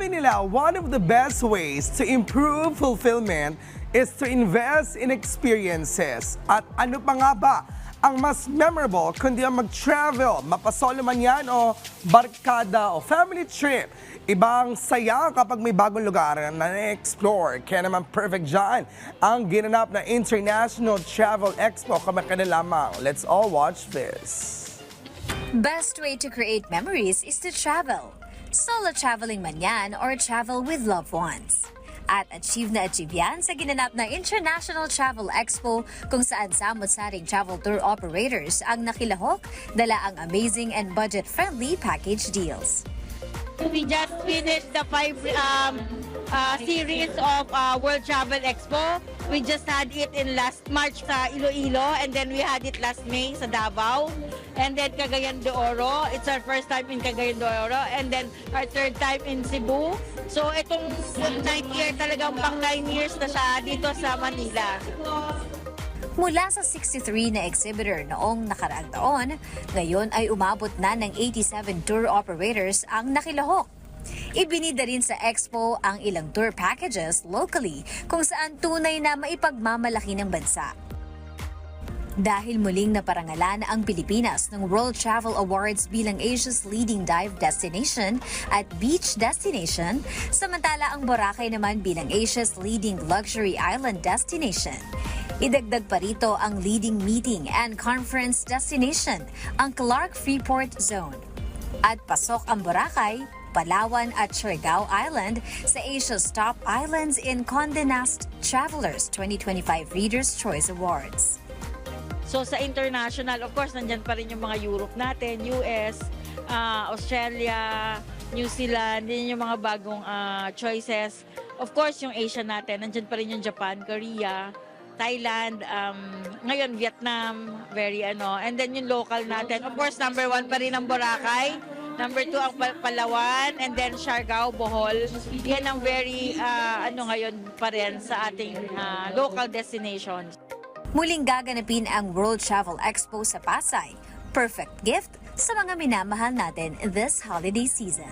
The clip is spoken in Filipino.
Sabi nila, one of the best ways to improve fulfillment is to invest in experiences. At ano pa nga ba ang mas memorable kundi ang mag-travel, mapasolo man yan o barkada o family trip. Ibang saya kapag may bagong lugar na na-explore. Kaya naman perfect dyan ang ginanap na International Travel Expo kamakana lamang. Let's all watch this. Best way to create memories is to travel. Solo traveling man yan or travel with loved ones. At achieve na achieve yan sa ginanap na International Travel Expo kung saan samot-saring travel tour operators ang nakilahok dala ang amazing and budget-friendly package deals. We just finished the five um, uh, series of uh, World Travel Expo. We just had it in last March sa Iloilo and then we had it last May sa Davao. And then Cagayan de Oro. It's our first time in Cagayan de Oro. And then our third time in Cebu. So itong ninth year talagang pang nine years na siya dito sa Manila. Mula sa 63 na exhibitor noong nakaraang taon, ngayon ay umabot na ng 87 tour operators ang nakilahok. Ibinida rin sa Expo ang ilang tour packages locally kung saan tunay na maipagmamalaki ng bansa. Dahil muling naparangalan ang Pilipinas ng World Travel Awards bilang Asia's leading dive destination at beach destination, samantala ang Boracay naman bilang Asia's leading luxury island destination. Idagdag pa rito ang leading meeting and conference destination, ang Clark Freeport Zone. At pasok ang Boracay, Palawan at Siargao Island sa Asia's top islands in Condé Nast Travelers 2025 Reader's Choice Awards. So sa international, of course, nandyan pa rin yung mga Europe natin, US, ah, Australia, New Zealand, yun yung mga bagong ah, choices. Of course, yung Asia natin, nandyan pa rin yung Japan, Korea, Thailand, um, ngayon Vietnam, very ano. And then yung local natin, of course, number one pa rin ang Boracay. Number two ang Pal- Palawan, and then Siargao, Bohol. Yan ang very, ah, ano ngayon pa rin sa ating ah, local destinations. Muling gaganapin ang World Travel Expo sa Pasay. Perfect gift sa mga minamahal natin this holiday season.